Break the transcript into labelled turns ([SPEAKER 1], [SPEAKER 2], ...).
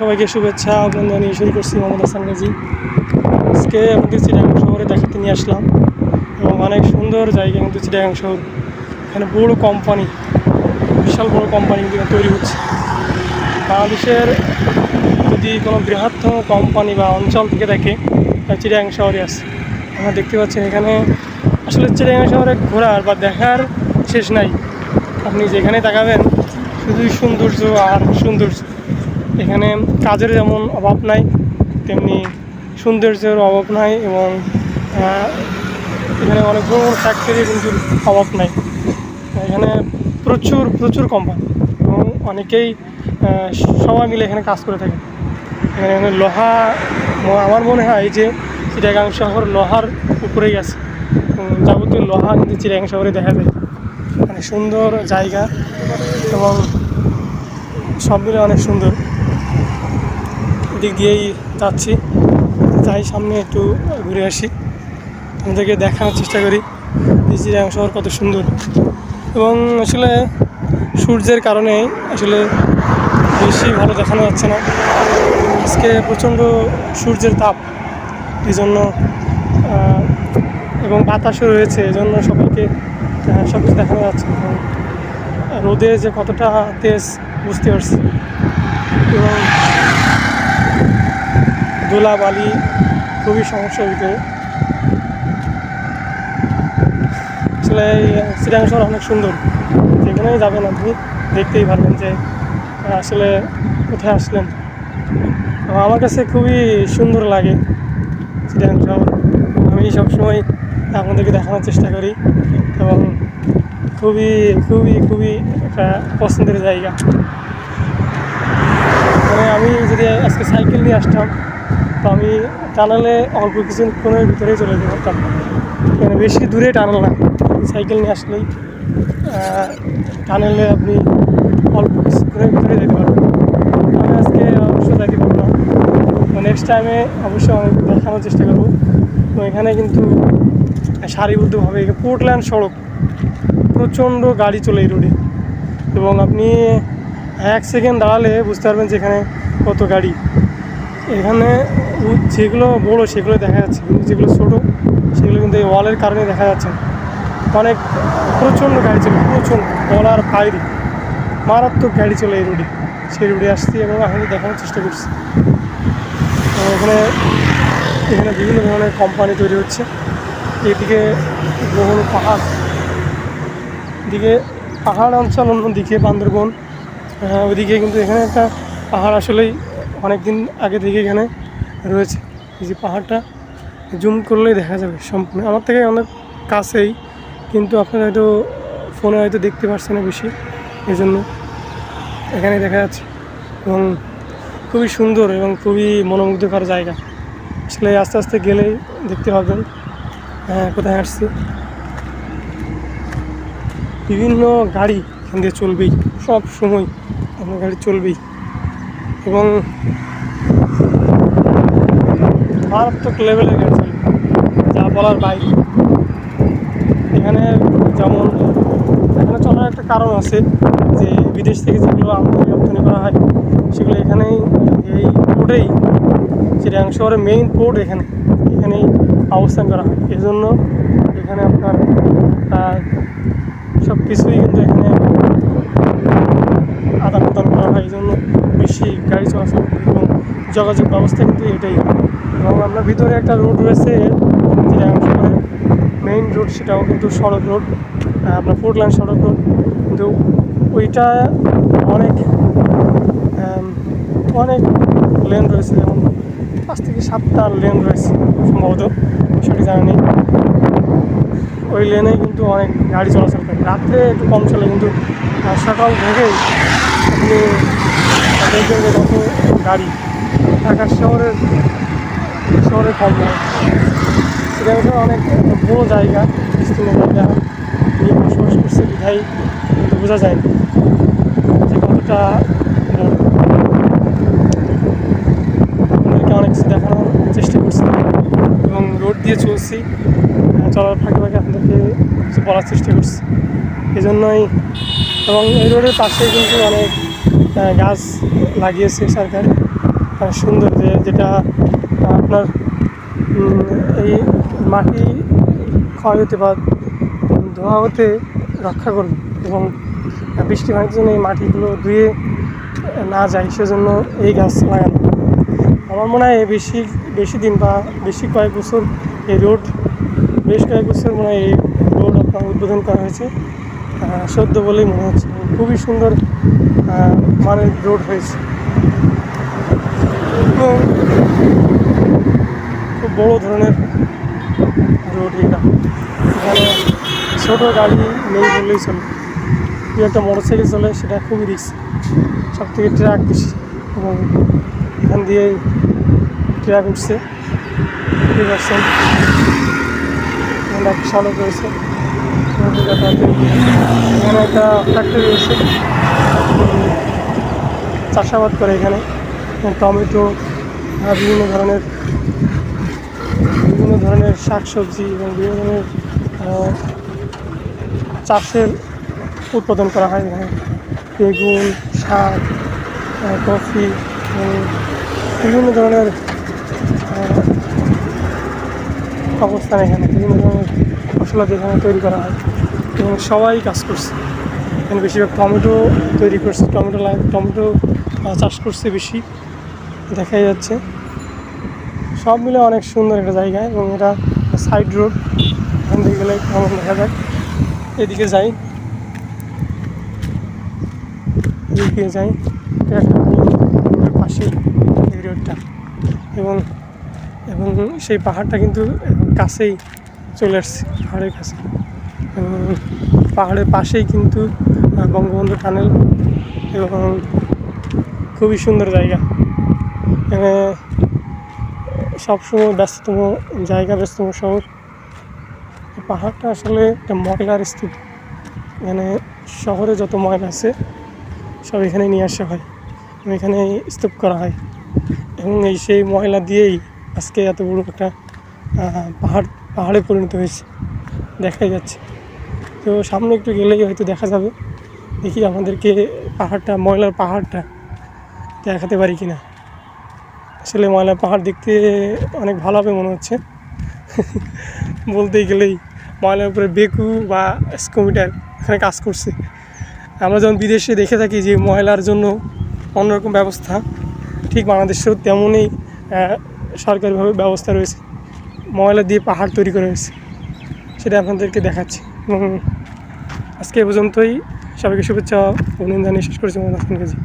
[SPEAKER 1] সবাইকে শুভেচ্ছা, অভিনন্দন জানিয়ে শুরু করছি মোহাম্মদ হাসান গাজী আজকে আমাদের চিটাগাং শহরে দেখাতে নিয়ে আসলাম। এবং অনেক সুন্দর জায়গা কিন্তু চিটাগাং শহর। এখানে বড় কোম্পানি বিশাল বড় কোম্পানি কিন্তু তৈরি হচ্ছে। বাংলাদেশের যদি কোনো বৃহত্তম কোম্পানি বা অঞ্চল থেকে দেখে চিটাগাং শহরে আছে। আমরা দেখতে পাচ্ছেন এখানে আসলে চিটাগাং শহরে ঘোরার বা দেখার শেষ নাই। আপনি যেখানে তাকাবেন, শুধুই সৌন্দর্য আর সৌন্দর্য। এখানে কাজের যেমন অভাব নাই, তেমনি সৌন্দর্যের অভাব নাই এবং এখানে অনেক বড় বড় ফ্যাক্টরি কিন্তু অভাব নাই। এখানে প্রচুর প্রচুর কোম্পানি এবং অনেকেই সবাই মিলে এখানে কাজ করে থাকে। এখানে এখানে লোহা আমার মনে হয় যে চিটাগাং শহর লোহার উপরেই আছে। যাবতীয় লোহা কিন্তু চিটাগাং শহরে দেখা যায়। মানে সুন্দর জায়গা এবং সব মিলে অনেক সুন্দর। এদিক দিয়েই যাচ্ছি। যাই সামনে একটু ঘুরে আসি। আমাদেরকে দেখানোর চেষ্টা করি। যে চিড়িয়াখানা শহর কত সুন্দর। এবং আসলে সূর্যের কারণে আসলে বেশি ভালো দেখানো যাচ্ছে না। আজকে প্রচণ্ড সূর্যের তাপ। এই জন্য এবং বাতাসও রয়েছে। এই জন্য সবাইকে সব কিছু দেখানো যাচ্ছে। রোদে যে কতটা তেজ, বুঝতে পারছি। এবং ধুলা বালি খুবই সমস্যার ভিতরে। আসলে চিরাং শহর অনেক সুন্দর। যেখানেই যাবেন আপনি, দেখতেই পারবেন যে আসলে কোথায় আসলেন। আমার কাছে খুবই সুন্দর লাগে চিরাং শহর। আমি সবসময় আপনাদেরকে দেখানোর চেষ্টা করি এবং খুবই খুবই খুবই একটা পছন্দের জায়গা। মানে আমি যদি আজকে সাইকেল নিয়ে আসতাম তো আমি টানেলে অল্প কিছুক্ষণের ভিতরেই চলে যেতে পারতাম মানে বেশি দূরে টানেল না, সাইকেল নিয়ে আসলেই টানেলে আপনি অল্প কিছুক্ষণের ভিতরে যেতে পারবেন। আমি আজকে অবশ্য যাইতে পারব না নেক্সট টাইমে অবশ্যই আমি দেখানোর চেষ্টা করব। তো এখানে কিন্তু সারিবদ্ধভাবে পোর্টল্যান্ড সড়ক, প্রচণ্ড গাড়ি চলে এই রোডে এবং আপনি এক সেকেন্ড দাঁড়ালে বুঝতে পারবেন যে এখানে কত গাড়ি। এখানে যেগুলো বড় সেগুলো দেখা যাচ্ছে। কিন্তু যেগুলো ছোটো সেগুলো কিন্তু এই ওয়ালের কারণে দেখা যাচ্ছে অনেক প্রচণ্ড গাড়ি চলে প্রচণ্ড। বলার বাইরে মারাত্মক গাড়ি চলে এই রোডে। সেই রোডে আসছি এবং আমি দেখানোর চেষ্টা করছি। এখানে এখানে বিভিন্ন ধরনের কোম্পানি তৈরি হচ্ছে। এদিকে বহু পাহাড়। এদিকে পাহাড় অঞ্চল অন্যদিকে বান্দরবন। আহ, ওইদিকে কিন্তু এখানে একটা পাহাড় আসলেই অনেক দিন আগে থেকে এখানে রয়েছে। এই যে পাহাড়টা জুম করলেই দেখা যাবে সম্পূর্ণ। আমার থেকে অনেক কাছেই, কিন্তু আপনারা হয়তো ফোনে হয়তো দেখতে পারছেন না বেশি। এই জন্য এখানে দেখা যাচ্ছে। এবং খুবই সুন্দর এবং খুবই মনোমুগ্ধকর জায়গা। আসলে আস্তে আস্তে গেলেই দেখতে পাবেন হ্যাঁ কোথায় আসছি। বিভিন্ন গাড়ি এখান দিয়ে চলবেই, সব সময়। আপনার গাড়ি চলবেই। এবং মারাত্মক গাড়ি চলবে যা বলার বাইরে। এখানে যেমন, এখানে চলার একটা কারণ আছে যে বিদেশ থেকে যেগুলো আমদানি রপ্তানি করা হয়, সেগুলো এখানেই, এই পোর্টেই চিড়িয়াং শহরের মেইন পোর্ট এখানে, এখানেই অবস্থান করা হয়। এই জন্য এখানে আপনার সব কিছুই কিন্তু এখানে আদান প্রদান করা হয়। এই জন্য বেশি গাড়ি চলাচল যোগাযোগ ব্যবস্থা কিন্তু এটাই। এবং আপনার ভিতরে একটা রোড রয়েছে শহরের মেইন রোড সেটাও কিন্তু সড়ক রোড আপনার ফোর লাইন সড়ক রোড কিন্তু ওইটা অনেক অনেক লেন রয়েছে, যেমন পাঁচ থেকে সাতটা লেন রয়েছে সম্ভবত, সেটি জানা নেই। ওই লেনে কিন্তু অনেক গাড়ি চলাচল করে। রাত্রে একটু কম চলে, কিন্তু সকাল থেকেই আপনি দেখবেন যে কত গাড়ি। ঢাকা শহরের শহরে কম নয় অনেক বড় জায়গা বিস্তীর্ণ জায়গা নিয়ে বসবাস করছে বিধাই কিন্তু বোঝা যায় না যে কতটা। অনেক কিছু দেখানোর চেষ্টা করছি এবং রোড দিয়ে চলছি। চলার ফাঁকে ফাঁকে আপনাদেরকে কিছু বলার চেষ্টা করছি। এই জন্যই এবং এই রোডের পাশে কিন্তু অনেক গাছ লাগিয়েছে সরকার। সুন্দর যে যেটা আপনার এই মাটি ক্ষয় হতে বা ধোয়া হতে রক্ষা করবে এবং বৃষ্টি পানির জন্য এই মাটিগুলো ধুয়ে না যায়, সেজন্য এই গাছ লাগানো। আমার মনে হয় বেশি বেশি দিন বা বেশি কয়েক বছর এই রোড, বেশ কয়েক বছর মনে হয় এই রোড আপনার উদ্বোধন করা হয়েছে। সদ্য বলেই মনে হচ্ছে। খুবই সুন্দর মানের রোড হয়েছে। খুব বড় ধরনের রোড এটা। এখানে ছোটো গাড়ি নেই বললেই চলে। দু একটা মোটর সাইকেল চলে, সেটা খুবই রিস্ক সব থেকে ট্রাক বেশি। এবং এখান দিয়ে ট্রাক উঠছে। সড়ক রয়েছে। এখানে একটা ফ্যাক্টরি রয়েছে। চাষাবাদ করে এখানে। টমেটো আহ, বিভিন্ন ধরনের বিভিন্ন ধরনের শাকসবজি এবং বিভিন্ন ধরনের চাষের উৎপাদন করা হয় এখানে। বেগুন শাক কফি বিভিন্ন ধরনের অবস্থান এখানে। বিভিন্ন ধরনের ফসলাদি এখানে তৈরি করা হয় এবং সবাই কাজ করছে। এখানে বেশিরভাগ টমেটো তৈরি করছে টমেটো লাগ টমেটো চাষ করছে বেশি। দেখাই যাচ্ছে। সব মিলে অনেক সুন্দর একটা জায়গা এবং এটা সাইড রোড এখান থেকে গেলে কেমন দেখা যাক এদিকে যাই। এদিকে যাই। রোডের এই রোডটা এবং এবং সেই পাহাড়টা কিন্তু কাছেই চলে আসছে, পাহাড়ের কাছে। এবং পাহাড়ের পাশেই কিন্তু বঙ্গবন্ধু টানেল এবং খুবই সুন্দর জায়গা। এখানে সবসময় ব্যস্ততম জায়গা, ব্যস্ততম শহর। পাহাড়টা আসলে একটা ময়লার স্তূপ এখানে শহরে যত ময়লা আছে, সব এখানে নিয়ে আসা হয় এখানে স্তূপ করা হয়। এবং এই সেই ময়লা দিয়েই আজকে এত বড় একটা পাহাড়, পাহাড়ে পরিণত হয়েছে। দেখাই যাচ্ছে। তো সামনে একটু গেলেই হয়তো দেখা যাবে, দেখি আমাদেরকে পাহাড়টা, ময়লার পাহাড়টা দেখাতে পারি কিনা। আসলে ময়লা পাহাড় দেখতে অনেক ভালো হবে মনে হচ্ছে। বলতেই গেলেই ময়লার উপরে বেকু বা স্কুমিটার এখানে কাজ করছে। আমরা যখন বিদেশে দেখে থাকি যে ময়লার জন্য অন্যরকম ব্যবস্থা, ঠিক বাংলাদেশেও তেমনই সরকারিভাবে ব্যবস্থা রয়েছে। ময়লা দিয়ে পাহাড় তৈরি করা হয়েছে। সেটা আপনাদেরকে দেখাচ্ছি। এবং আজকে পর্যন্তই। সবাইকে শুভেচ্ছা অভিনন্দন শেষ করেছি মোহাম্মদ হাসান